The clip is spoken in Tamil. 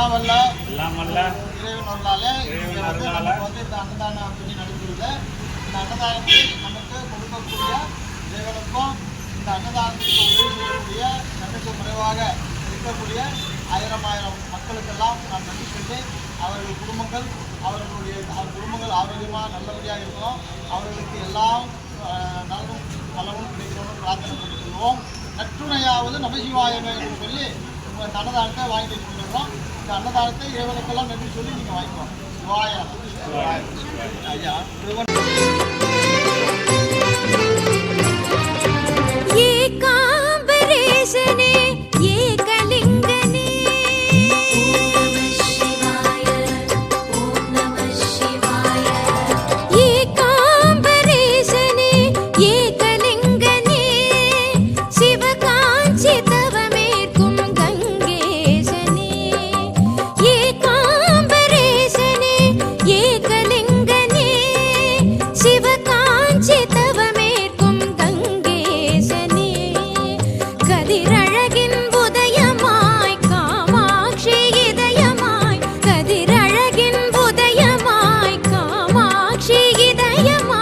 எல்லாம் வல்ல எல்லாம் வல்ல இறைவன் அருளாலே இங்க வந்து நமக்கு வந்து இந்த அன்னதான பணி நடைபெறுது இந்த அன்னதானத்தை நமக்கு கொடுக்கக்கூடிய இறைவனுக்கும் இந்த அன்னதானத்திற்கு உதவி செய்யக்கூடிய நமக்கு குறைவாக இருக்கக்கூடிய ஆயிரம் ஆயிரம் மக்களுக்கெல்லாம் நான் நன்றி சொல்லி அவர்கள் குடும்பங்கள் அவர்களுடைய அவர் குடும்பங்கள் ஆரோக்கியமாக நல்லபடியாக இருக்கணும். அவர்களுக்கு எல்லாம் ஆஹ், நலமும் கிடைக்கணும்னு பிரார்த்தனை பண்ணிக் கொள்வோம் நற்றுணையாவது நமசிவாயமே என்று சொல்லி இந்த அன்னதானத்தை வாங்கி வச்சுருக்கிறோம் இந்த அன்னதானத்தை இறைவனுக்கெல்லாம் நன்றி சொல்லி நீங்கள் வாங்கிக்கோங்க. ஐயா பிரியமா